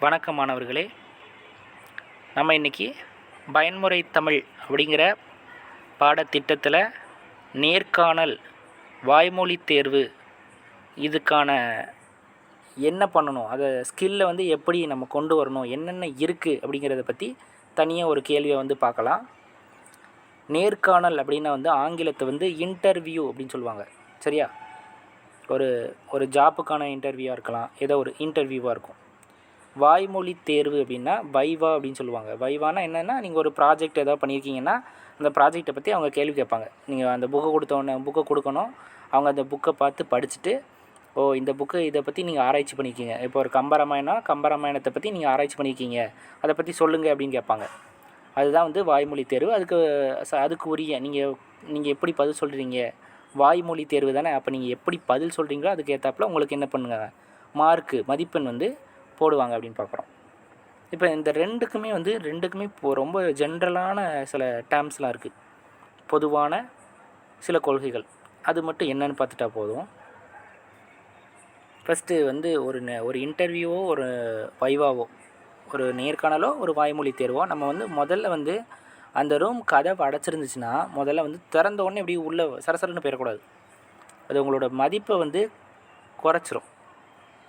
வணக்கம் மாணவர்களே நம்ம இன்றைக்கி பயன்முறை தமிழ் அப்படிங்கிற பாடத்திட்டத்தில் நேர்காணல் வாய்மொழி தேர்வு இதுக்கான என்ன பண்ணணும்? அதை ஸ்கில்லை வந்து எப்படி நம்ம கொண்டு வரணும்? என்னென்ன இருக்குது அப்படிங்கிறத பற்றி தனியாக ஒரு கேள்வியை வந்து பார்க்கலாம். நேர்காணல் அப்படின்னா வந்து ஆங்கிலத்தை வந்து இன்டர்வியூ அப்படின்னு சொல்லுவாங்க. சரியா? ஒரு ஒரு ஜாப்புக்கான இன்டர்வியூவாக இருக்கலாம். ஏதோ ஒரு இன்டர்வியூவாக இருக்கும். வாய்மொழி தேர்வு அப்படின்னா வைவா அப்படின்னு சொல்லுவாங்க. வைவானா என்னென்னா நீங்கள் ஒரு ப்ராஜெக்ட் ஏதாவது பண்ணியிருக்கீங்கன்னா அந்த ப்ராஜெக்டை பற்றி அவங்க கேள்வி கேட்பாங்க. நீங்கள் அந்த புக்கை கொடுத்தோன்னே புக்கை கொடுக்கணும். அவங்க அந்த புக்கை பார்த்து படிச்சுட்டு ஓ இந்த புக்கு இதை பற்றி நீங்கள் ஆராய்ச்சி பண்ணியிருக்கீங்க இப்போ ஒரு கம்பராமாயணம் கம்பராமாயணத்தை பற்றி நீங்கள் ஆராய்ச்சி பண்ணியிருக்கீங்க அதை பற்றி சொல்லுங்கள் அப்படின்னு கேட்பாங்க. அதுதான் வந்து வாய்மொழி தேர்வு. அதுக்கு ச அதுக்கு உரிய நீங்கள் நீங்கள் எப்படி பதில் சொல்கிறீங்க வாய்மொழி தேர்வு தானே. அப்போ நீங்கள் எப்படி பதில் சொல்கிறீங்களோ அதுக்கு ஏற்றாப்புல உங்களுக்கு என்ன பண்ணுங்க? மார்க்கு மதிப்பெண் வந்து போடுவாங்க அப்படின்னு பார்க்குறோம். இப்போ இந்த ரெண்டுக்குமே வந்து ரெண்டுக்குமே இப்போ ரொம்ப ஜென்ரலான சில டேர்ம்ஸ்லாம் இருக்குது பொதுவான சில கொள்கைகள். அது மட்டும் என்னன்னு பார்த்துட்டா போதும். ஃபஸ்ட்டு வந்து ஒரு நெ ஒரு இன்டர்வியூவோ ஒரு வைவாவோ ஒரு நேர்காணலோ ஒரு வாய்மொழி தேர்வோ நம்ம வந்து முதல்ல வந்து அந்த ரூம் கதவை அடைச்சிருந்துச்சுன்னா முதல்ல வந்து திறந்த உடனே இப்படி உள்ளே சரசரன்னு போயிடக்கூடாது. அது உங்களோட மதிப்பை வந்து குறைச்சிரும்.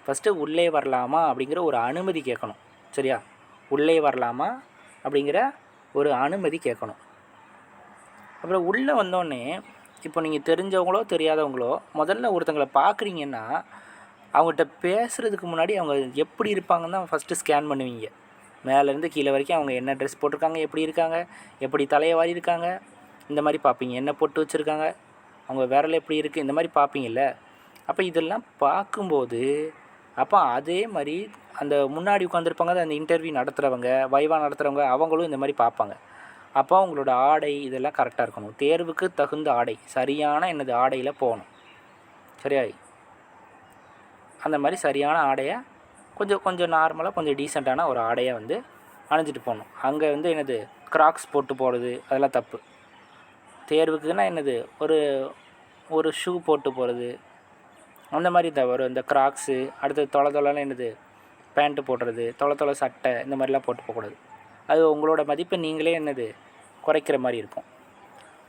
ஃபஸ்ட்டு உள்ளே வரலாமா அப்படிங்கிற ஒரு அனுமதி கேட்கணும். சரியா? உள்ளே வரலாமா அப்படிங்கிற ஒரு அனுமதி கேட்கணும். அப்புறம் உள்ளே வந்தோடனே இப்போ நீங்கள் தெரிஞ்சவங்களோ தெரியாதவங்களோ முதல்ல ஒருத்தங்களை பார்க்குறீங்கன்னா அவங்ககிட்ட பேசுகிறதுக்கு முன்னாடி அவங்க எப்படி இருப்பாங்கன்னு தான் ஃபஸ்ட்டு ஸ்கேன் பண்ணுவீங்க. மேலேருந்து கீழே வரைக்கும் அவங்க என்ன ட்ரெஸ் போட்டிருக்காங்க எப்படி இருக்காங்க எப்படி தலையை வாரி இருக்காங்க இந்த மாதிரி பார்ப்பீங்க. என்ன பொட்டு வச்சுருக்காங்க அவங்க விரல் எப்படி இருக்குது இந்த மாதிரி பார்ப்பீங்கல்ல. அப்போ இதெல்லாம் பார்க்கும்போது அப்போ அதே மாதிரி அந்த முன்னாடி உட்காந்துருப்பாங்க அந்த இன்டர்வியூ நடத்துகிறவங்க வைவா நடத்துகிறவங்க அவங்களும் இந்த மாதிரி பார்ப்பாங்க. அப்போ அவங்களோட ஆடை இதெல்லாம் கரெக்டாக இருக்கணும். தேர்வுக்கு தகுந்த ஆடை சரியான என்னது ஆடையில் போகணும். சரியா? அந்த மாதிரி சரியான ஆடையை கொஞ்சம் கொஞ்சம் நார்மலாக கொஞ்சம் டீசெண்டான ஒரு ஆடையை வந்து அணிஞ்சிட்டு போகணும். அங்கே வந்து என்னது? கிராக்ஸ் போட்டு போகிறது அதெல்லாம் தப்பு. தேர்வுக்குன்னா என்னது? ஒரு ஒரு ஷூ போட்டு போகிறது அந்த மாதிரி தான் வரும். இந்த கிராக்ஸு அடுத்தது தொலை தொலைலாம் என்னது பேண்ட்டு போடுறது தொலை தொலை சட்டை இந்த மாதிரிலாம் போட்டு போகக்கூடாது. அது உங்களோட மதிப்பை நீங்களே என்னது குறைக்கிற மாதிரி இருக்கும்.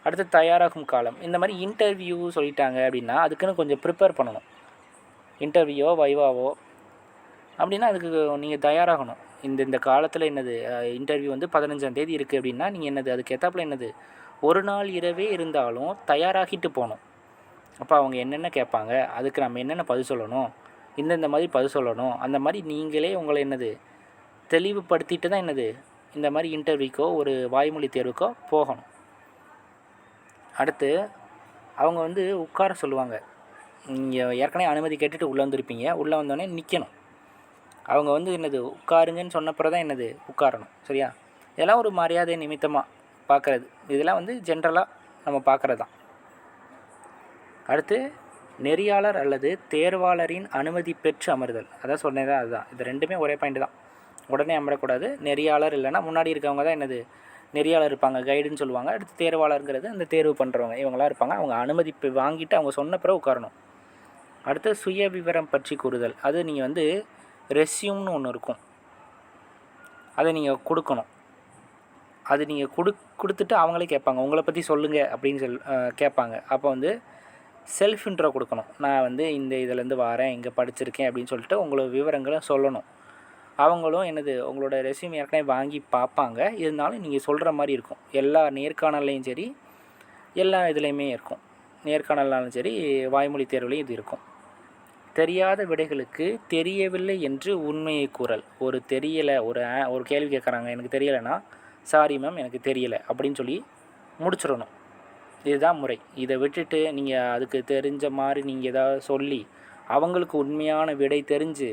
அடுத்து தயாராகும் காலம். இந்த மாதிரி இன்டர்வியூ சொல்லிட்டாங்க அப்படின்னா அதுக்குன்னு கொஞ்சம் ப்ரிப்பேர் பண்ணணும். இன்டர்வியூவோ வைவாவோ அப்படின்னா அதுக்கு நீங்கள் தயாராகணும். இந்த இந்த காலத்தில் என்னது இன்டர்வியூ வந்து பதினஞ்சாம் தேதி இருக்குது அப்படின்னா நீங்கள் என்னது அதுக்கு ஏற்றாப்புல என்னது ஒரு நாள் இரவே இருந்தாலும் தயாராகிட்டு போகணும். அப்போ அவங்க என்னென்ன கேட்பாங்க? அதுக்கு நம்ம என்னென்ன பதில் சொல்லணும்? இந்தந்த மாதிரி பதில் சொல்லணும். அந்த மாதிரி நீங்களே உங்களை என்னது? தெளிவுபடுத்திட்டு தான் என்னது? இந்த மாதிரி இன்டர்வியூக்கோ ஒரு வாய்மொழி தேர்வுக்கோ போகணும். அடுத்து அவங்க வந்து உட்கார சொல்லுவாங்க. நீங்கள் ஏற்கனவே அனுமதி கேட்டுட்டு உள்ளே வந்திருப்பீங்க. உள்ளே வந்தோடனே நிற்கணும் அவங்க வந்து என்னது? உட்காருங்கன்னு சொன்னப்புறம் தான் என்னது? உட்காரணும். சரியா? இதெல்லாம் ஒரு மரியாதை நிமித்தமாக பார்க்குறது இதெல்லாம் வந்து ஜென்ரலாக நம்ம பார்க்குறது தான் அடுத்து நெறியாளர் அல்லது தேர்வாளரின் அனுமதி பெற்று அமர்தல். அதான் சொன்னதா அதுதான். இது ரெண்டுமே ஒரே பாயிண்ட் தான். உடனே அமரக்கூடாது. நெறியாளர் இல்லைன்னா முன்னாடி இருக்கவங்க தான் என்னது நெறியாளர் இருப்பாங்க கைடுன்னு சொல்லுவாங்க. அடுத்து தேர்வாளருங்கிறது அந்த தேர்வு பண்ணுறவங்க இவங்களாம் இருப்பாங்க. அவங்க அனுமதி வாங்கிட்டு அவங்க சொன்ன பிறகு உட்காரணும். அடுத்து சுய விவரம் பற்றி கூறுதல். அது நீங்கள் வந்து ரெஸ்யூம்னு ஒன்று இருக்கும். அதை நீங்கள் கொடுக்கணும். அது நீங்கள் கொடு கொடுத்துட்டு அவங்களே கேட்பாங்க. உங்களை பற்றி சொல்லுங்கள் அப்படின்னு சொல் கேட்பாங்க. அப்போ வந்து செல்ஃப் இன்ட்ரோ கொடுக்கணும். நான் வந்து இந்த இதுலேருந்து வரேன் இங்கே படிச்சிருக்கேன் அப்படின்னு சொல்லிட்டு உங்களோட விவரங்களை சொல்லணும். அவங்களும் என்னது உங்களோட ரெஸ்யூம் ஏற்கனவே வாங்கி பார்ப்பாங்க. இருந்தாலும் நீங்கள் சொல்கிற மாதிரி இருக்கும். எல்லா நேர்காணல்லையும் சரி எல்லா இதுலேயுமே இருக்கும். நேர்காணல்னாலும் சரி வாய்மொழி தேர்வுலையும் இது இருக்கும். தெரியாத விடைகளுக்கு தெரியவில்லை என்று உண்மையை கூறல். ஒரு தெரியலை ஒரு ஒரு கேள்வி கேட்குறாங்க எனக்கு தெரியலைன்னா சாரி மேம் எனக்கு தெரியலை அப்படின்னு சொல்லி முடிச்சிடணும். இதுதான் முறை. இதை விட்டுட்டு நீங்கள் அதுக்கு தெரிஞ்ச மாதிரி நீங்கள் ஏதாவது சொல்லி அவங்களுக்கு உண்மையான விடை தெரிஞ்சு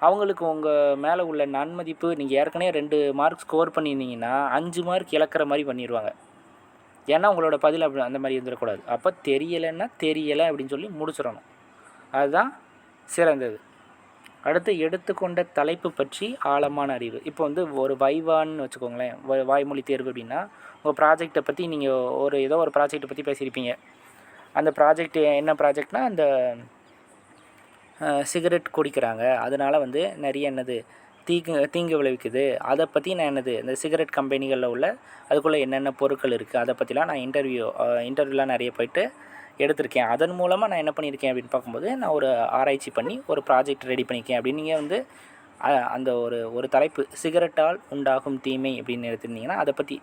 அவங்களுக்கு உங்கள் மேலே உள்ள நன்மதிப்பு நீங்கள் ஏற்கனவே ரெண்டு மார்க் ஸ்கோர் பண்ணியிருந்தீங்கன்னா அஞ்சு மார்க் இழக்கிற மாதிரி பண்ணிடுவாங்க ஏன்னா உங்களோட பதில் அப்படி அந்த மாதிரி இருந்துடக்கூடாது. அப்போ தெரியலைன்னா தெரியலை அப்படின்னு சொல்லி முடிச்சிடணும். அதுதான் சிறந்தது. அடுத்து எடுத்துக்கொண்ட தலைப்பு பற்றி ஆழமான அறிவு. இப்போ வந்து ஒரு வைவான்னு வச்சுக்கோங்களேன் வாய்மொழி தேர்வு அப்படின்னா உங்கள் ப்ராஜெக்டை பற்றி நீங்கள் ஒரு ஏதோ ஒரு ப்ராஜெக்டை பற்றி பேசியிருப்பீங்க. அந்த ப்ராஜெக்ட் என்ன ப்ராஜெக்ட்னா அந்த சிகரெட் குடிக்கிறாங்க. அதனால் வந்து நிறைய என்னது தீங்கு தீங்கு விளைவிக்குது. அதை பற்றி நான் என்னது இந்த சிகரெட் கம்பெனிகளில் உள்ள அதுக்குள்ளே என்னென்ன பொருட்கள் இருக்குது அதை பற்றிலாம் நான் இன்டர்வியூ இன்டர்வியூலாம் நிறைய போயிட்டு எடுத்திருக்கேன். அதன் மூலமாக நான் என்ன பண்ணியிருக்கேன் அப்படின்னு பார்க்கும்போது நான் ஒரு ஆராய்ச்சி பண்ணி ஒரு ப்ராஜெக்ட் ரெடி பண்ணியிருக்கேன். அப்படின்னு நீங்கள் வந்து அந்த ஒரு ஒரு தலைப்பு சிகரெட்டால் உண்டாகும் தீமை அப்படின்னு எடுத்திருந்தீங்கன்னா அதை பற்றி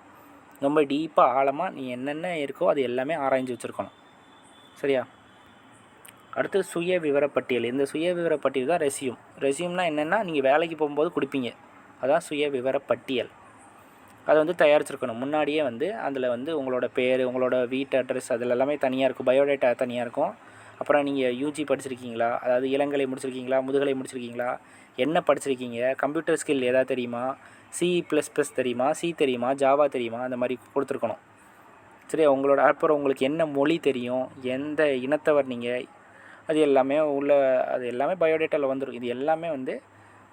ரொம்ப டீப்பாக ஆழமாக நீ என்னென்ன இருக்கோ அது எல்லாமே ஆராய்ஞ்சு வச்சுருக்கணும். சரியா? அடுத்து சுய விவரப்பட்டியல். இந்த சுய விவரப்பட்டியல் தான் ரெசியூம் ரெசியூம்னால் என்னென்னா நீங்கள் வேலைக்கு போகும்போது கொடுப்பீங்க. அதான் சுய விவரப்பட்டியல். அதை வந்து தயாரிச்சிருக்கணும். முன்னாடியே வந்து அதில் வந்து உங்களோட பேர் உங்களோட வீட்டு அட்ரஸ் அதில் எல்லாமே தனியாக இருக்கும். பயோடேட்டா தனியாக இருக்கும். அப்புறம் நீங்கள் யூஜி படிச்சிருக்கீங்களா? அதாவது இளங்கலை முடிச்சிருக்கீங்களா? முதுகலை முடிச்சிருக்கீங்களா? என்ன படிச்சிருக்கீங்க? கம்ப்யூட்டர் ஸ்கில் எதாவது தெரியுமா? சி ப்ளஸ் ப்ளஸ் தெரியுமா? சி தெரியுமா? ஜாவா தெரியுமா? அந்த மாதிரி கொடுத்துருக்கணும். சரி உங்களோட அப்புறம் உங்களுக்கு என்ன மொழி தெரியும்? எந்த இனத்தவர் நீங்கள் அது எல்லாமே உள்ள அது எல்லாமே பயோடேட்டாவில் வந்துடும் இது எல்லாமே வந்து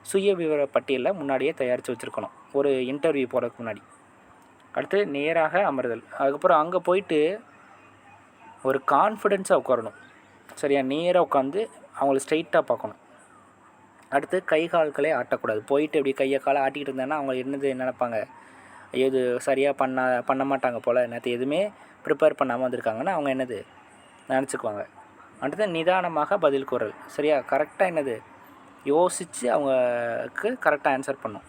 சுய விவர பட்டியலில் முன்னாடியே தயாரித்து வச்சுருக்கணும். ஒரு இன்டர்வியூ போகிறதுக்கு முன்னாடி. அடுத்து நேராக அமர்தல். அதுக்கப்புறம் அங்கே போயிட்டு ஒரு கான்ஃபிடென்ஸாக உட்காரணும். சரியா? நேராக உட்காந்து அவங்கள ஸ்ட்ரைட்டாக பார்க்கணும். அடுத்து கை கால்களே ஆட்டக்கூடாது. போயிட்டு இப்படி கையை காலை ஆட்டிக்கிட்டு இருந்தாங்கன்னா அவங்க என்னது நினைப்பாங்க? ஐயோ இது சரியாக பண்ண பண்ண மாட்டாங்க போல். நேற்று எதுவுமே ப்ரிப்பேர் பண்ணாமல் வந்திருக்காங்கன்னா அவங்க என்னது நினச்சிக்குவாங்க. அடுத்து நிதானமாக பதில் கூறல். சரியா? கரெக்டாக என்னது? யோசித்து அவங்களுக்கு கரெக்டாக ஆன்சர் பண்ணும்.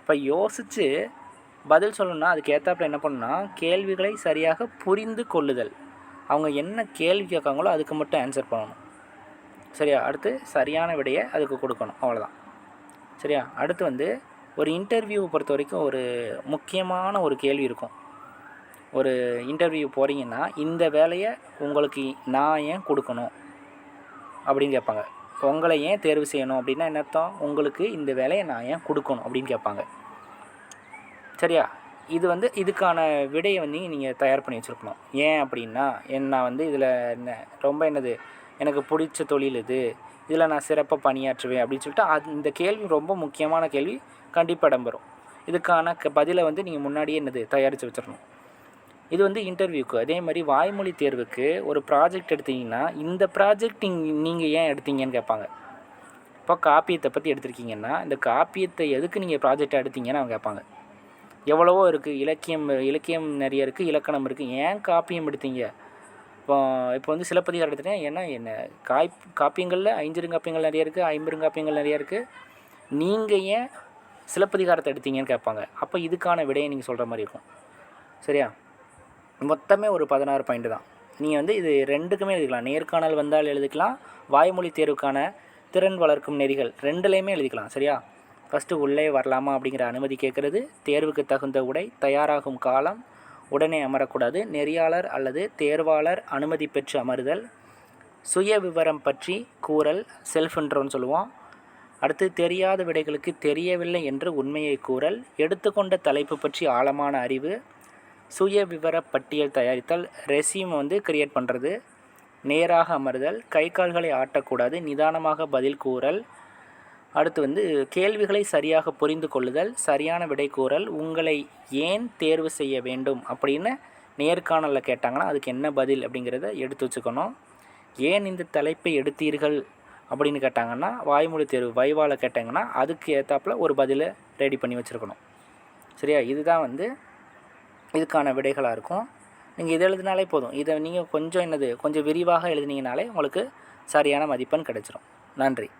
இப்போ யோசித்து பதில் சொல்லணும்னா அதுக்கு ஏற்றாப்புல என்ன பண்ணுன்னா கேள்விகளை சரியாக புரிந்து கொள்ளுதல். அவங்க என்ன கேள்வி கேட்காங்களோ அதுக்கு மட்டும் ஆன்சர் பண்ணணும். சரியா? அடுத்து சரியான விடையை அதுக்கு கொடுக்கணும். அவ்வளோதான் சரியா? அடுத்து வந்து ஒரு இன்டர்வியூவை பொறுத்த வரைக்கும் ஒரு முக்கியமான ஒரு கேள்வி இருக்கும். ஒரு இன்டர்வியூ போகிறீங்கன்னா இந்த வேலையை உங்களுக்கு நான் ஏன் கொடுக்கணும்? அப்படின்னு கேட்பாங்க. உங்களை ஏன் தேர்வு செய்யணும் அப்படின்னா என்ன அர்த்தம்? உங்களுக்கு இந்த வேலையை நான் ஏன் கொடுக்கணும் அப்படின்னு கேட்பாங்க. சரியா? இது வந்து இதுக்கான விடையை வந்து நீங்கள் தயார் பண்ணி வச்சுருக்கணும். ஏன் அப்படின்னா என்ன நான் வந்து இதில் என்ன ரொம்ப என்னது எனக்கு பிடிச்ச தொழில் இது இதில் நான் சிறப்பாக பணியாற்றுவேன் அப்படின்னு சொல்லிட்டு அது இந்த கேள்வி ரொம்ப முக்கியமான கேள்வி கண்டிப்பாக இடம்பெறும். இதுக்கான க பதிலை வந்து நீங்கள் முன்னாடியே என்னது தயாரித்து வச்சிடணும் இது வந்து இன்டர்வியூக்கு அதே மாதிரி வாய்மொழி தேர்வுக்கு ஒரு ப்ராஜெக்ட் எடுத்தீங்கன்னா இந்த ப்ராஜெக்ட் நீங்கள் ஏன் எடுத்தீங்கன்னு கேட்பாங்க. இப்போ காப்பியத்தை பற்றி எடுத்திருக்கீங்கன்னா இந்த காப்பியத்தை எதுக்கு நீங்கள் ப்ராஜெக்டாக எடுத்தீங்கன்னு அவங்க கேட்பாங்க. எவ்வளவோ இருக்குது இலக்கியம் இலக்கியம் நிறைய இருக்குது இலக்கணம் இருக்குது ஏன் காப்பியம் எடுத்தீங்க? இப்போ இப்போ வந்து சிலப்பதிகாரம் எடுத்துட்டேன் ஏன்னா என்ன? காய் காப்பியங்களில் ஐஞ்சிருங்காப்பியங்கள் நிறைய இருக்குது ஐம்பெருங்காப்பியங்கள் நிறைய இருக்குது நீங்கள் ஏன் சிலப்பதிகாரத்தை எடுத்தீங்கன்னு கேட்பாங்க. அப்போ இதுக்கான விடையை நீங்கள் சொல்கிற மாதிரி இருக்கும். சரியா? மொத்தமே ஒரு பதினாறு பாயிண்ட் தான். நீங்கள் வந்து இது ரெண்டுக்குமே எழுதிக்கலாம். நேர்காணல் வந்தால் எழுதிக்கலாம். வாய்மொழி தேர்வுக்கான திறன் வளர்க்கும் நெறிகள் ரெண்டுலேயுமே எழுதிக்கலாம் சரியா? ஃபஸ்ட்டு உள்ளே வரலாமா அப்படிங்கிற அனுமதி கேட்குறது. தேர்வுக்கு தகுந்த உடை தயாராகும் காலம் உடனே அமரக்கூடாது. நெறியாளர் அல்லது தேர்வாளர் அனுமதி பெற்று அமருதல் சுய விவரம் பற்றி கூறல் செல்ஃப் சொல்லுவோம். அடுத்து தெரியாத விடைகளுக்கு தெரியவில்லை என்று உண்மையை கூறல் எடுத்துக்கொண்ட தலைப்பு பற்றி ஆழமான அறிவு சுய விவர பட்டியல் தயாரித்தல் ரெசியூம் வந்து கிரியேட் பண்ணுறது நேராக அமர்தல் கை கால்களை ஆட்டக்கூடாது நிதானமாக பதில் கூறல். அடுத்து வந்து கேள்விகளை சரியாக புரிந்து கொள்ளுதல் சரியான விடை கூறல் உங்களை ஏன் தேர்வு செய்ய வேண்டும் அப்படின்னு நேர்காணலில் கேட்டாங்கன்னா அதுக்கு என்ன பதில் அப்படிங்கிறத எடுத்து வச்சுக்கணும். ஏன் இந்த தலைப்பை எடுத்தீர்கள் அப்படின்னு கேட்டாங்கன்னா வாய்மொழி தேர்வு வைவாவில் கேட்டாங்கன்னா அதுக்கு ஏற்றாப்புல ஒரு பதிலை ரெடி பண்ணி வச்சுருக்கணும். சரியா? இதுதான் வந்து இதுக்கான விடைகளாக இருக்கும். நீங்கள் இதை எழுதினாலே போதும். இதை நீங்கள் கொஞ்சம் என்னது கொஞ்சம் விரிவாக எழுதினீங்கனாலே உங்களுக்கு சரியான மதிப்பெண் கிடைச்சிரும். நன்றி.